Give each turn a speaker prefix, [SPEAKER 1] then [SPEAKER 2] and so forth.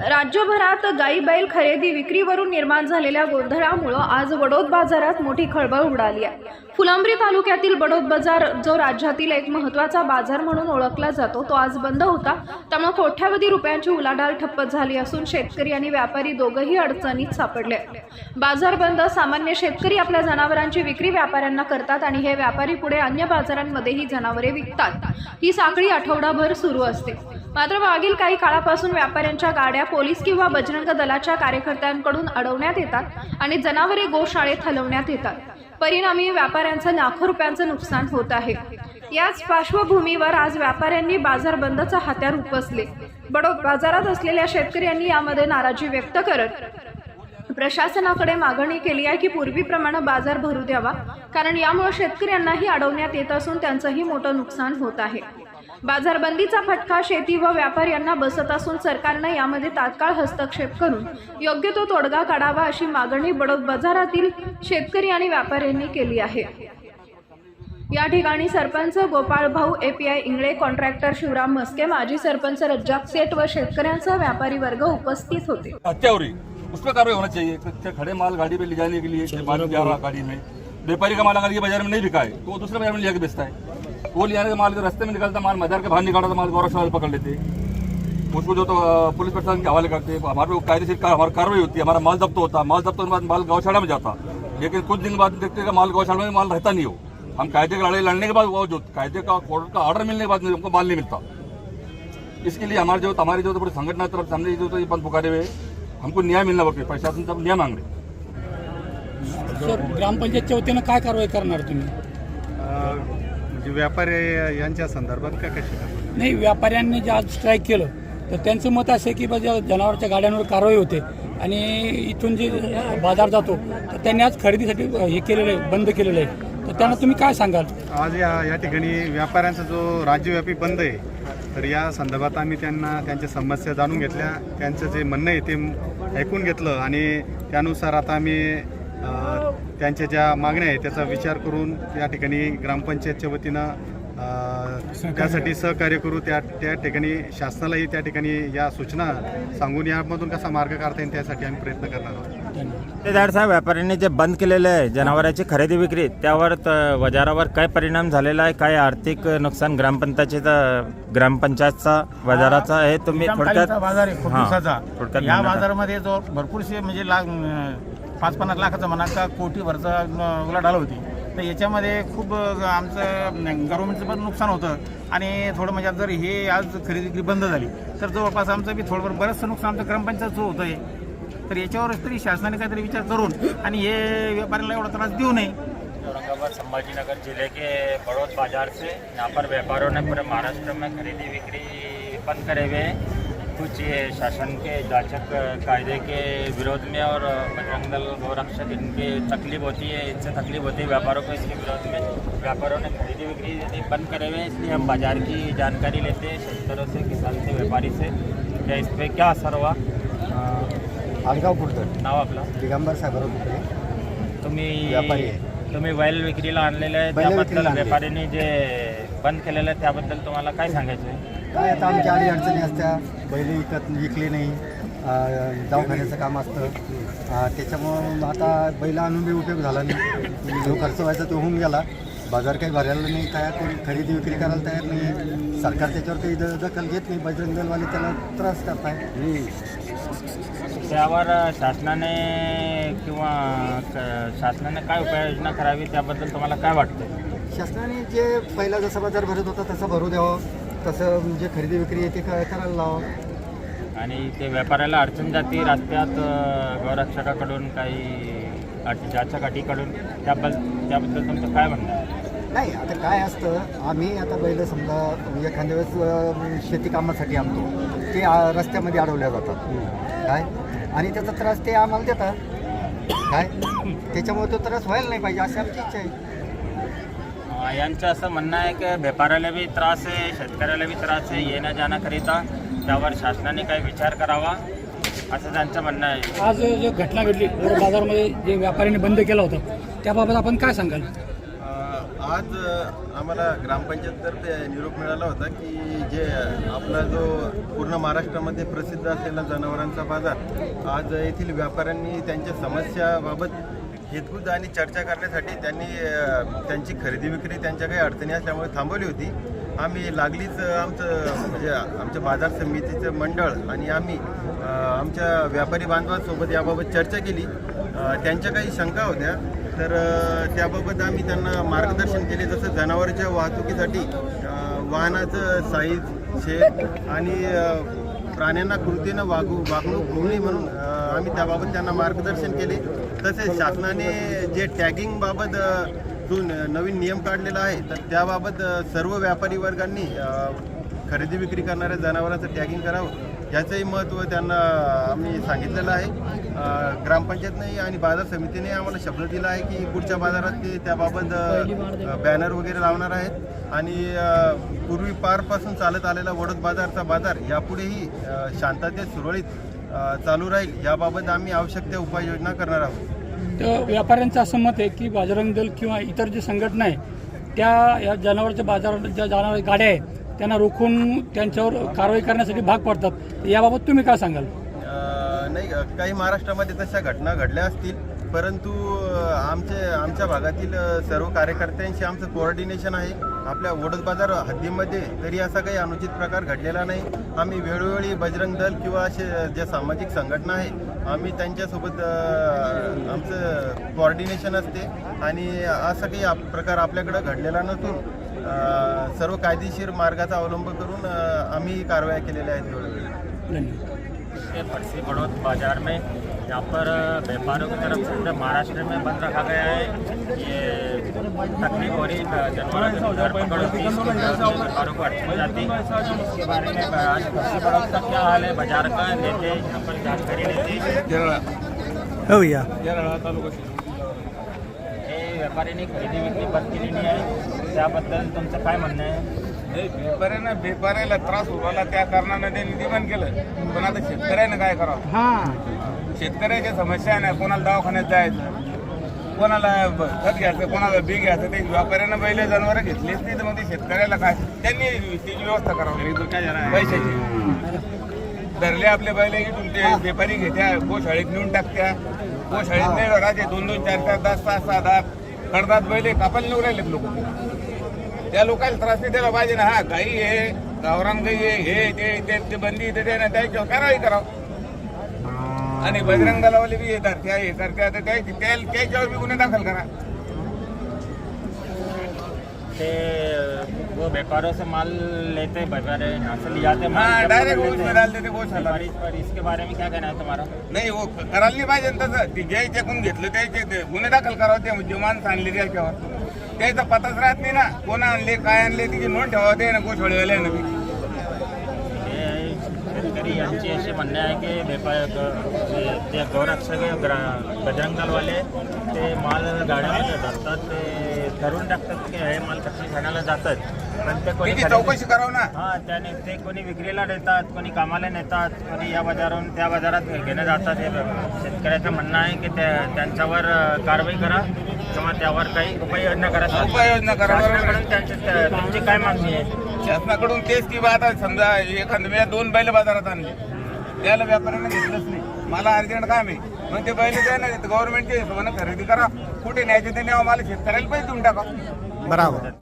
[SPEAKER 1] राज्यभरात गाई बैल खरेदी विक्रीवरून निर्माण झालेल्या गोंधळामुळं आज वडोद बाजारात मोठी खळबळ उडाली आहे. फुलंब्री तालुक्यातील बडोद बाजार जो राज्यातील एक महत्त्वाचा बाजार म्हणून ओळखला जातो तो आज बंद होता. त्यामुळे कोट्यावधी रुपयांची उलाढाल ठप्प झाली असून शेतकरी आणि व्यापारी दोघंही अडचणीत सापडले. बाजार बंद सामान्य शेतकरी आपल्या जनावरांची विक्री व्यापाऱ्यांना करतात आणि हे व्यापारी पुढे अन्य बाजारांमध्येही जनावरे विकतात. ही साखळी आठवडाभर सुरू असते. मात्र मागील काही काळापासून व्यापाऱ्यांच्या गाड्या पोलीस किंवा बजरंग दलाच्या कार्यकर्त्यांकडून अडवण्यात येतात आणि जनावरे गोशाळेत हलवण्यात येतात. परिणामी व्यापाऱ्यांचं लाखो रुपयांचं नुकसान होत आहे. याच पार्श्वभूमीवर आज व्यापाऱ्यांनी बाजार बंदचं हात्यार उपसले. बडोद बाजारात असलेल्या शेतकऱ्यांनी यामध्ये नाराजी व्यक्त करत प्रशासनाकडे मागणी केली आहे की पूर्वीप्रमाणे बाजार भरू द्यावा कारण यामुळे शेतकऱ्यांनाही अडवण्यात येत असून त्यांचंही मोठं नुकसान होत आहे. बाजारबंदीचा फटका शेती व व्यापार यांना बसत असून सरकारनं यामध्ये तात्काळ हस्तक्षेप करून योग्य तो तोडगा काढावा अशी मागणी बडोद बाजारातील शेतकरी आणि व्यापाऱ्यांनी केली आहे. या ठिकाणी सरपंच गोपाळ भाऊ एपीआय इंगळे कॉन्ट्रॅक्टर शिवराम मस्के माजी सरपंच रज्जाक सेठ व शेतकऱ्यांसह व्यापारी वर्ग उपस्थित होते.
[SPEAKER 2] हत्या हो कार्रवाई होना चाहिए. खड़े माल गाड़ी पे ले जाने के लिए माल जा रहा गाड़ी में. व्यापारी का माल अगर ये बाजार में नहीं बिका है तो दूसरे बाजार में लेकर बेचता है. वो ले जाने का माल रास्ते में निकलता माल बाजार के बाहर निकालता था माल गौरव वाले पकड़ लेते। उसको जो तो पुलिस प्रशासन के हवाले करते हमारे पे कायदेशीर का- हमारी कार्रवाई होती है हमारा माल जब्त होता माल जब्त होने के बाद माल गौशाला में जाता। लेकिन कुछ दिन बाद देखते हैं कि माल गौशाला में माल रहता नहीं हो। हम कायदे की लड़ाई लड़ने के बाद वो जो कायदे का कोर्ट का ऑर्डर मिलने के बाद हमको माल नहीं मिलता। इसके लिए हमारे जो हमारी जो पूरी संगठन तरफ से हमने जो तो ये बंद पुकारे हुए हैं, हमको न्याय मिलना पड़ता प्रशासन से हम न्याय मांग रहे
[SPEAKER 3] ग्रामपंचायतच्या वतीनं काय कारवाई करणार तुम्ही?
[SPEAKER 4] म्हणजे व्यापारी यांच्या संदर्भात का कशी?
[SPEAKER 3] नाही व्यापाऱ्यांनी जे आज स्ट्राईक केलं तर त्यांचं मत असं आहे की बा जनावरच्या गाड्यांवर कारवाई होते. आणि इथून जे बाजार जातो तर त्यांनी आज खरेदीसाठी हे केलेलं आहे बंद केलेलं आहे. तर त्यांना तुम्ही काय सांगाल?
[SPEAKER 4] आज या या ठिकाणी व्यापाऱ्यांचा जो राज्यव्यापी बंद आहे तर या संदर्भात आम्ही त्यांना त्यांच्या समस्या जाणून घेतल्या. त्यांचं जे म्हणणं आहे ते ऐकून घेतलं. आणि त्यानुसार आता आम्ही त्यांच्या ज्या मागण्या आहेत त्याचा विचार करून या ठिकाणी ग्रामपंचायतच्या वतीनं त्यासाठी सहकार्य करू त्या त्या ठिकाणी शासनालाही त्या ठिकाणी या सूचना सांगून यामधून कसा मार्ग काढता येईल त्यासाठी आम्ही प्रयत्न करणार आहोत.
[SPEAKER 5] साहेब व्यापाऱ्यांनी जे बंद केलेलं आहे जनावरांची खरेदी विक्री त्यावर बाजारावर काय परिणाम झालेला आहे? काय आर्थिक नुकसान ग्रामपंचायतीचा ग्रामपंचायतचा बाजाराचा आहे? तुम्ही थोडक्यात
[SPEAKER 6] बाजार आहे खूप दिवसाचा.
[SPEAKER 5] थोडक्यात
[SPEAKER 6] या. बाजारामध्ये जो भरपूरसे म्हणजे अं, पाच पन्नास लाखाचं म्हणा का कोटीभरचा उलाढाल होती. तर याच्यामध्ये खूप आमचं गव्हर्मेंटचं पण नुकसान होतं. आणि थोडं म्हणजे जर हे आज खरेदी विक्री बंद झाली तर जवळपास आमचं बी थोडंफार बरंचसं नुकसान आमचं ग्रामपंचायतचं होतं आहे तर याच्यावरच तरी शासनाने काहीतरी विचार करून आणि हे व्यापाऱ्याला एवढा त्रास देऊ नये.
[SPEAKER 7] औरंगाबाद संभाजीनगर जिले के बड़ौद बाजार से यहाँ पर व्यापारियों ने पूरे महाराष्ट्र में खरीदी बिक्री बंद करे हुए हैं। कुछ ये शासन के जांचक कायदे के विरोध में और बजरंग दल गौरक्षक इनकी तकलीफ़ होती है इनसे तकलीफ़ होती है व्यापारों को इसके विरोध में। व्यापारों ने खरीदी बिक्री यदि बंद करे हुए हैं इसलिए हम बाज़ार की जानकारी लेते हैं शेतकरों से किसान से व्यापारी से। क्या इस पर क्या असर हुआ?
[SPEAKER 8] आडगाव कुठतर
[SPEAKER 7] नाव आपलं?
[SPEAKER 8] दिगंबर सागर कुठे
[SPEAKER 7] तुम्ही
[SPEAKER 8] व्यापारी आहे.
[SPEAKER 7] तुम्ही बैल विक्रीला आणलेलं आहे
[SPEAKER 8] बैल
[SPEAKER 7] त्याबद्दल
[SPEAKER 8] आणले.
[SPEAKER 7] व्यापाऱ्यांनी जे बंद केलेलं आहे त्याबद्दल तुम्हाला काय सांगायचं आहे?
[SPEAKER 8] आता आमच्या अडी अडचणी असत्या. बैल विकत विकली नाही. दवाखान्याचं काम असतं. त्याच्यामुळं आता बैल आणून बी उपयोग झाला नाही. जो खर्च व्हायचा तो होऊन गेला. बाजार काही भरायला नाही काय कोणी खरेदी विक्री करायला तयार नाही सरकार त्याच्यावर काही द- दखल घेत नाही. बजरंग दलवाले त्याला त्रास करताय
[SPEAKER 7] त्यावर शासनाने किंवा क- शासनाने काय उपाययोजना करावी त्याबद्दल तुम्हाला काय वाटतं
[SPEAKER 8] शासनाने जे पहिला जसा बाजार भरत होता तसा भरू द्यावं. तसं जे खरेदी विक्री आहे ते क- करायला लावावं
[SPEAKER 7] आणि ते व्यापाऱ्याला अडचण जाती रस्त्यात गौरक्षकाकडून काही अटीकडून त्याबद्दल त्याबद्दल तुमचं काय म्हणणं
[SPEAKER 8] नाही आता काय असतं आम्ही आता बैल समजा एखाद्या वेळेस शेती कामासाठी आणतो. ते रस्त्यामध्ये अडवल्या जातात. काय? आणि त्याचा त्रास ते आम्हाला देतात. काय? त्याच्यामुळे तो त्रास व्हायला नाही पाहिजे अशी आमची इच्छा आहे.
[SPEAKER 7] यांचं असं म्हणणं आहे की व्यापाऱ्याला बी त्रास आहे शेतकऱ्याला बी त्रास आहे येण्या जाण्याकरिता त्यावर शासनाने काही विचार करावा असं त्यांचं म्हणणं आहे.
[SPEAKER 3] आज जो घटना घडली बाजारमध्ये जे व्यापाऱ्यांनी बंद केला होता त्याबाबत आपण काय सांगाल?
[SPEAKER 9] आज आम्हाला ग्रामपंचायततर्फे निरोप मिळाला होता की जे आपला जो पूर्ण महाराष्ट्रामध्ये प्रसिद्ध असलेला जनावरांचा बाजार आज येथील व्यापाऱ्यांनी त्यांच्या समस्याबाबत हितगुज आणि चर्चा करण्यासाठी त्यांनी त्यांची खरेदी विक्री त्यांच्या काही अडचणी असल्यामुळे थांबवली होती. आम्ही लागलीच आमचं म्हणजे आमच्या बाजार समितीचं मंडळ आणि आम्ही आमच्या व्यापारी बांधवांसोबत याबाबत चर्चा केली. त्यांच्या काही शंका होत्या. तर त्याबाबत आम्ही त्यांना मार्गदर्शन केले. जसं जनावरांच्या वाहतुकीसाठी वाहनाचं साईज शेप आणि प्राण्यांना कृतीनं वागू वागणूक होऊ नये म्हणून आम्ही त्याबाबत त्यांना मार्गदर्शन केले. तसेच शासनाने जे टॅगिंगबाबत जो नवीन नियम काढलेला आहे तर त्याबाबत सर्व व्यापारी वर्गांनी खरेदी विक्री करणाऱ्या जनावरांचं टॅगिंग करावं. याचंही महत्त्व त्यांना आम्ही सांगितलेलं आहे. ग्रामपंचायतने आणि बाजार समितीने आम्हाला शब्द दिला आहे की पुढच्या बाजारात ते त्याबाबत बॅनर वगैरे लावणार आहेत. आणि पूर्वी पारपासून चालत आलेला वडोद बाजारचा बाजार यापुढेही शांततेत सुरळीत चालू राहील याबाबत आम्ही आवश्यक त्या उपाययोजना करणार आहोत.
[SPEAKER 3] तर व्यापाऱ्यांचं असं मत आहे की बजरंग दल किंवा इतर जे संघटना आहे त्या या जनावरच्या बाजारात ज्या जनावर गाड्या आहेत त्यांना रोखून त्यांच्यावर कारवाई करण्यासाठी भाग पडतात. याबाबत तुम्ही काय सांगाल?
[SPEAKER 9] नाही काही महाराष्ट्रामध्ये तशा घटना घडल्या असतील. परंतु आमचे आमच्या भागातील सर्व कार्यकर्त्यांशी आमचं कोऑर्डिनेशन आहे. आपल्या वडस बाजार हद्दीमध्ये तरी असा काही अनुचित प्रकार घडलेला नाही. आम्ही वेळोवेळी बजरंग दल किंवा असे ज्या सामाजिक संघटना आहे आम्ही त्यांच्यासोबत आमचं कोऑर्डिनेशन असते. आणि असा काही आप- प्रकार आपल्याकडं घडलेला नसून सर्व कायदेशीर मार्गाचा अवलंब करून आम्ही कारवाया केलेल्या आहेत
[SPEAKER 7] बड़ौद बाजार में यहाँ पर व्यापारियों की तरफ से पूरे महाराष्ट्र में बंद रखा गया है। ये तकलीफ हो रही जानवरों की धरपकड़ से व्यापारियों को अड़चन हो जाती है। इसके बारे में आज फरसी बड़ौद का क्या हाल है बाजार का लेते यहाँ पर जानकारी लेते
[SPEAKER 3] हो
[SPEAKER 7] हे व्यापाऱ्यांनी खरेदी विक्री बंद केलेली आहे त्याबद्दल तुमचं काय म्हणणं आहे?
[SPEAKER 2] व्यापाऱ्यांना व्यापाऱ्याला त्रास उरवला त्या कारणानं त्यांनी निधीबंद केलं. पण आता शेतकऱ्यानं काय करावं? शेतकऱ्याच्या समस्या नाही कोणाला दवाखान्यात जायचं कोणाला खत घ्यायचं कोणाला बी घ्यायचं ते व्यापाऱ्यानं पहिले जनावर घेतलीच नाही तर मग ते शेतकऱ्याला काय? त्यांनी त्याची व्यवस्था करावी. पैशाची. धरले आपले बैल इथून ते व्यापारी घेत्या गोशाळेत नेऊन टाकत्या. गोशाळेत नाही राहते दोन दोन चार चार दस सहा सहा दहा खडदात बैले कापायला नेऊ राहिलेत लोक. त्या लोकांना त्रास नाही द्यायला पाहिजे ना. हा गाई आहे गावरान गाई आहे हे ते ते बंदी ते ते ना त्याच्यावर कारवाई करावं. आणि बजरंग दलावाले बी येतात त्या हे करत्या तर त्या त्या- त्याच्यावर बी गुन्हे दाखल करा.
[SPEAKER 7] ते वो व्यापारियों से माल लेते हैं व्यापारी से ले जाते हैं
[SPEAKER 2] डायरेक्ट। डाल देते
[SPEAKER 7] व्यापारी पर इसके बारे में क्या कहना है तुम्हारा?
[SPEAKER 2] नाही हो करायला नाही पाहिजे ना तसं ती घ्यायचे कोण घेतलं त्याचे ते गुन्हे दाखल करावं ते जे माणसं आणले त्याच्यावर त्याचा पताच राहत नाही ना कोण आणले काय आणले तिची नोंद ठेवा ते ना बी
[SPEAKER 7] हे शेतकरी यांची असे म्हणणे आहे की व्यापार ते- ते गौरक्षक आहे, ग्रा- बजरंग दलवाले ते माल गाड्यामध्ये धरतात ते ठरवून टाकतात की हे माल कशी खाण्याला जातात. पण ते कोणी
[SPEAKER 2] चौकशी करावं ना.
[SPEAKER 7] हा त्याने ते कोणी विक्रीला नेतात कोणी कामाला नेतात कोणी या बाजारावरून त्या बाजारात घेणे जातात. हे शेतकऱ्याचं म्हणणं आहे की त्या- त्यांच्यावर कारवाई करा किंवा त्यावर काही उपाययोजना करा.
[SPEAKER 2] उपाययोजना करा,
[SPEAKER 7] त्यांची काय मागणी आहे?
[SPEAKER 2] शासनाकडून तेच की बा आता समजा एखाद्या वेळा दोन बैल बाजारात आणले. त्याला व्यापाऱ्याने घेतलंच नाही. मला अर्जंट काम आहे. मग ते बैल द्या ना गव्हर्नमेंटच्या हिशोबानं खरेदी करा. कुठे न्यायचे ते न्यावं मला शेतकऱ्याला पैसे देऊन टाका.
[SPEAKER 8] बरोबर.